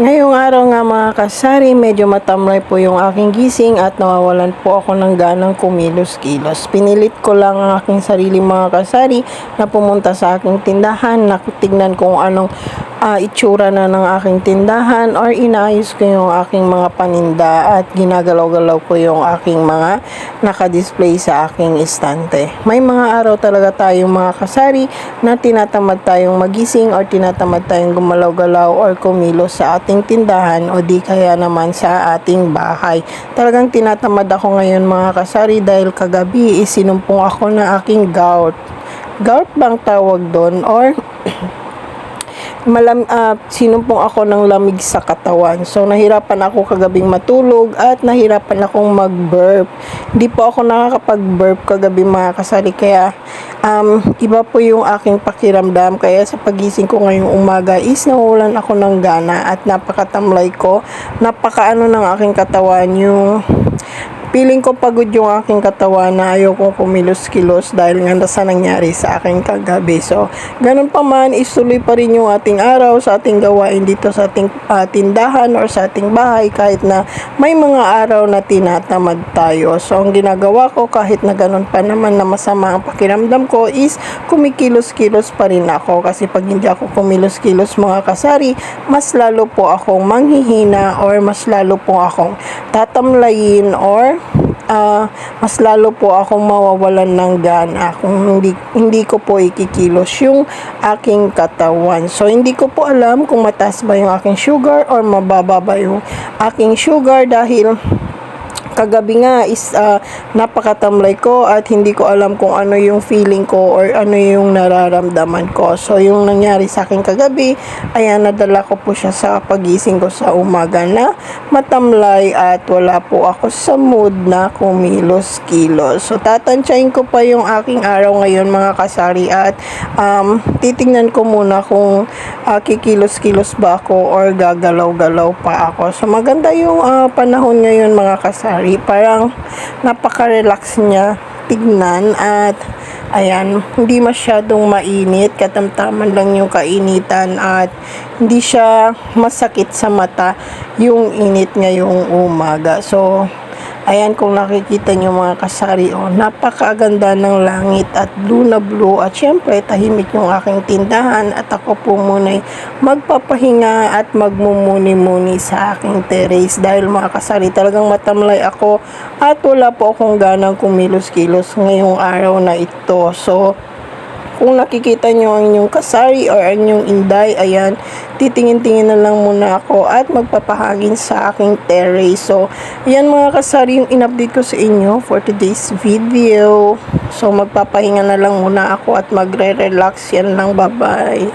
Ngayong araw nga mga kasari, medyo matamlay po yung aking gising at nawawalan po ako ng ganang kumilos-kilos. Pinilit ko lang ang aking sarili mga kasari na pumunta sa aking tindahan, nakitignan kung anong ah, itsura na ng aking tindahan or inaayos ko yung aking mga paninda at ginagalaw-galaw ko yung aking mga nakadisplay sa aking istante. May mga araw talaga tayong mga kasari na tinatamad tayong magising or tinatamad tayong gumalaw-galaw or kumilos sa ating tindahan o di kaya naman sa ating bahay. Talagang tinatamad ako ngayon mga kasari dahil kagabi isinumpong ako ng aking gout. Gout bang tawag doon or malam ah, sinumpong ako ng lamig sa katawan. So nahirapan ako kagabing matulog at nahirapan akong mag-burp. Hindi po ako nakakapag-burp kagabi mga kasari kaya um, iba po yung aking pakiramdam kaya sa pagising ko ngayong umaga is nawawalan ako ng gana at napakatamlay ko. Napakaano ng aking katawan yung Feeling ko pagod yung aking katawan na ayaw kong kumilos-kilos dahil nga sa nangyari sa aking kagabi. So, ganun pa man, isuloy pa rin yung ating araw sa ating gawain dito sa ating ah, tindahan or sa ating bahay kahit na may mga araw na tinatamad tayo. So, ang ginagawa ko kahit na ganun pa naman na masama ang pakiramdam ko is kumikilos-kilos pa rin ako kasi pag hindi ako kumilos-kilos mga kasari, mas lalo po akong manghihina or mas lalo po akong tatamlayin or ah, mas lalo po akong mawawalan ng gana kung hindi, hindi ko po ikikilos yung aking katawan. So, hindi ko po alam kung mataas ba yung aking sugar or mababa ba yung aking sugar dahil kagabi nga is ah, napakatamlay ko at hindi ko alam kung ano yung feeling ko or ano yung nararamdaman ko. So, yung nangyari sa akin kagabi, ayan, nadala ko po siya sa pagising ko sa umaga na matamlay at wala po ako sa mood na kumilos-kilos. So, tatansyahin ko pa yung aking araw ngayon mga kasari at um, titingnan ko muna kung ah, kikilos-kilos ba ako or gagalaw-galaw pa ako. So, maganda yung ah, panahon ngayon mga kasari. Parang napaka-relax niya tignan at ayan, hindi masyadong mainit, katamtaman lang yung kainitan at hindi siya masakit sa mata yung init ngayong umaga. So, ayan kung nakikita nyo mga kasari, oh, napakaganda ng langit at blue na blue. At syempre tahimik yung aking tindahan. At ako po muna magpapahinga at magmumuni-muni sa aking terrace. Dahil mga kasari talagang matamlay ako at wala po akong ganang kumilos-kilos ngayong araw na ito. So, kung nakikita nyo ang inyong kasari or ang inyong inday, ayan, titingin-tingin na lang muna ako at magpapahangin sa aking terrace. So, ayan mga kasari yung in-update ko sa inyo for today's video. So, magpapahinga na lang muna ako at magre-relax yan lang. Bye-bye.